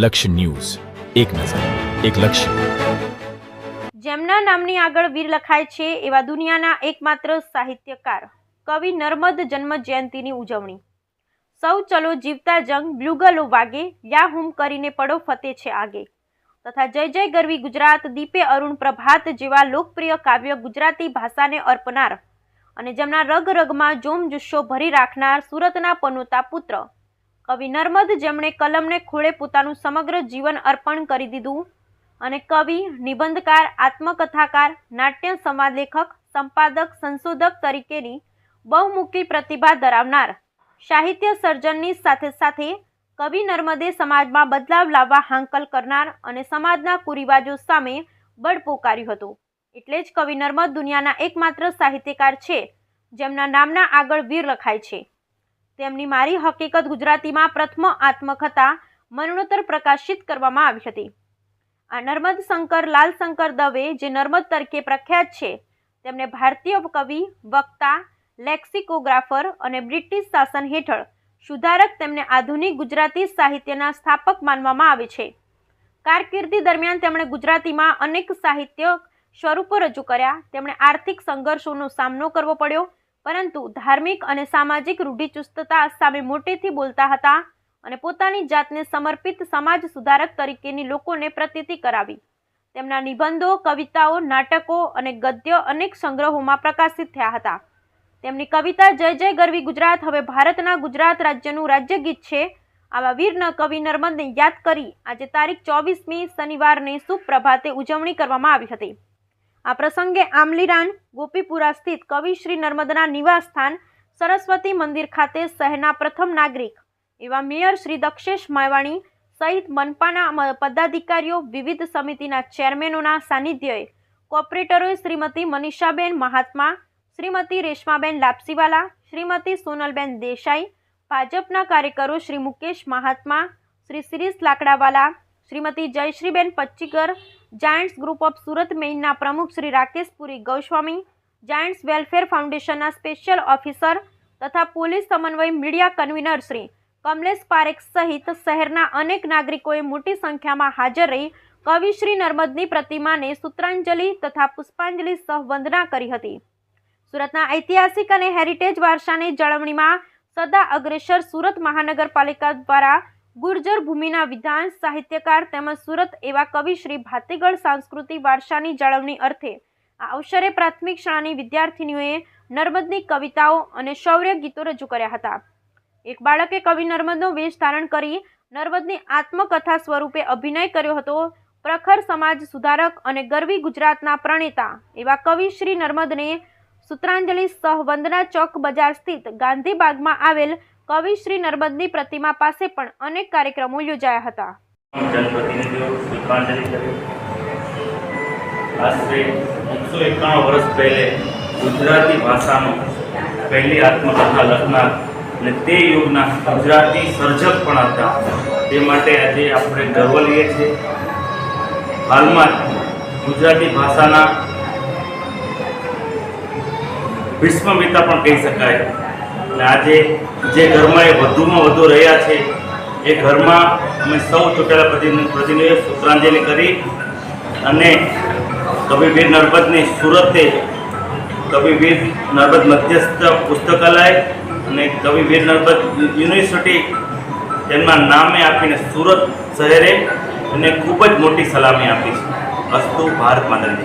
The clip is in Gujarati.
લક્ષ્ય ન્યૂઝ. એક નજર, એક લક્ષ્ય. જેમના નામની આગળ વીર લખાય છે એવા દુનિયાના એકમાત્ર સાહિત્યકાર, કવિ નર્મદ જન્મ જયંતિની ઉજવણી. સૌ ચલો જીવતા જંગ બ્લુગલો વાગે, યા હુમ કરીને પડો ફતે છે આગે. તથા જય જય ગરવી ગુજરાત, દીપે અરુણ પ્રભાત જેવા લોકપ્રિય કાવ્ય ગુજરાતી ભાષાને અર્પનાર. અને જેમના રગ રગમાં જોમ જુસ્સો ભરી રાખનાર સુરતના પનોતા પુત્ર કવિ નર્મદ જેમણે કલમને ખોળે પોતાનું સમગ્ર જીવન અર્પણ કરી દીધું અને કવિ, નિબંધકાર, આત્મકથાકાર, નાટ્ય સંવાદ લેખક સંપાદક, સંશોધક તરીકેની બહુમુખી પ્રતિભા ધરાવનાર સાહિત્ય સર્જનની સાથે સાથે કવિ નર્મદે સમાજમાં બદલાવ લાવવા હાંકલ કરનાર અને સમાજના કુરિવાજો સામે બળ પોકાર્યું હતું. એટલે જ કવિ નર્મદ દુનિયાના એકમાત્ર સાહિત્યકાર છે, જેમના નામના આગળ વીર લખાય છે. તેમની મારી હકીકત ગુજરાતીમાં પ્રથમ આત્મકથા મરણોત્તર પ્રકાશિત કરવામાં આવી હતી. આ નર્મદ શંકર લાલશંકર દવે જે નર્મદ તરીકે પ્રખ્યાત છે, તેમને ભારતીય કવિ, વક્તા, લેક્સિકોગ્રાફર અને બ્રિટિશ શાસન હેઠળ સુધારક તેમને આધુનિક ગુજરાતી સાહિત્યના સ્થાપક માનવામાં આવે છે. કારકિર્દી દરમિયાન તેમણે ગુજરાતીમાં અનેક સાહિત્ય સ્વરૂપો રજૂ કર્યા, તેમણે આર્થિક સંઘર્ષોનો સામનો કરવો પડ્યો પરંતુ ધાર્મિક અને સામાજિક રૂઢિચુસ્તતા સામે મોટેથી બોલતા હતા અને પોતાની જાતને સમર્પિત સમાજ સુધારક તરીકેની લોકોને પ્રતીતિ કરાવી. તેમના નિબંધો, કવિતાઓ, નાટકો અને ગદ્ય અનેક સંગ્રહોમાં પ્રકાશિત થયા હતા. તેમની કવિતા જય જય ગરવી ગુજરાત, હવે ભારતના ગુજરાત રાજ્યનું રાજ્યગીત છે. આવા વીર કવિ નર્મદને યાદ કરી આજે તારીખ ચોવીસમી શનિવારની સુપ્રભાતે ઉજવણી કરવામાં આવી હતી. આ પ્રસંગે આમલીરાન ગોપીપુરા સ્થિત કવિ શ્રી નર્મદના નિવાસ સ્થાન સરસ્વતી મંદિર ખાતે શહેરના પ્રથમ નાગરિક એવા મેયર શ્રી દક્ષેશ માવાણી સહિત મનપાના પદાધિકારીઓ, વિવિધ સમિતિના ચેરમેનોના સાનિધ્યએ કોર્પોરેટરોએ શ્રીમતી મનીષાબેન મહાત્મા, શ્રીમતી રેશમાબેન લાપસીવાલા, શ્રીમતી સોનલબેન દેસાઈ, ભાજપના કાર્યકરો Shri Mukesh Mahatma, Shri Shirish Lakdawala, Shrimati Jayshreeben Pachchigar giants group of Surat મેઇનના પ્રમુખ શ્રી રાકેશપુરી ગૌસ્વામી જાયન્ટ્સ વેલફેર ફાઉન્ડેશનના સ્પેશિયલ ઓફિસર તથા પોલીસ સમન્વય મીડિયા કન્વીનર શ્રી કમલેશ પારેખ સહિત શહેરના અનેક નાગરિકોએ મોટી સંખ્યામાં હાજર રહી કવિ શ્રી નર્મદની પ્રતિમાને સૂત્રાંજલિ તથા પુષ્પાંજલિ સહ વંદના કરી હતી. સુરતના ઐતિહાસિક અને હેરિટેજ વારસાની જાળવણીમાં સદા અગ્રેસર સુરત મહાનગરપાલિકા દ્વારા ગુર્જર ભૂમિના વિધાન સાહિત્યકાર તેમજ સુરત એવા કવિ શ્રી ભાતીગળ સાંસ્કૃતિક વારસાની જાળવણી અર્થે આ અવસરે પ્રાથમિક શાળાની વિદ્યાર્થીનીઓએ નર્મદની કવિતાઓ અને શૌર્ય ગીતો રજૂ કર્યા હતા. એક બાળકે કવિ નર્મદનો વેશ ધારણ કરી નર્મદની આત્મકથા સ્વરૂપે અભિનય કર્યો હતો. પ્રખર સમાજ સુધારક અને ગરવી ગુજરાતના પ્રણેતા એવા કવિ શ્રી નર્મદને સૂત્રાંજલિ સહ વંદના ચોક બજાર સ્થિત ગાંધીબાગમાં આવેલ કવિ શ્રી નર્મદની પ્રતિમા પાસે પણ અનેક કાર્યક્રમો યોજાયા હતા. વર્ષ પહેલે ગુજરાતી ભાષામાં પહેલી આત્મકથા લખનાર અને તે યુગના ગુજરાતી સર્જક પણ હતા. તે માટે આજે આપણે ગર્વ લઈએ છીએ. હાલમાં ગુજરાતી ભાષાના ભીષ્મપિતા પણ કહી શકાય અને આજે જે ઘરમાં એ વધુમાં વધુ રહ્યા છે, એ ઘરમાં અમે સૌ પ્રતિનિધિ પ્રતિનિધિઓએ સૂત્રાંજલિ કરી અને કવિવીર નર્મદની સુરતે કવિવીર નર્મદ મધ્યસ્થ પુસ્તકાલય અને કવિવીર નર્મદ યુનિવર્સિટી તેમના નામે આપીને સુરત શહેરે એને ખૂબ જ મોટી સલામી આપી છે અસ્તુ ભારત જય.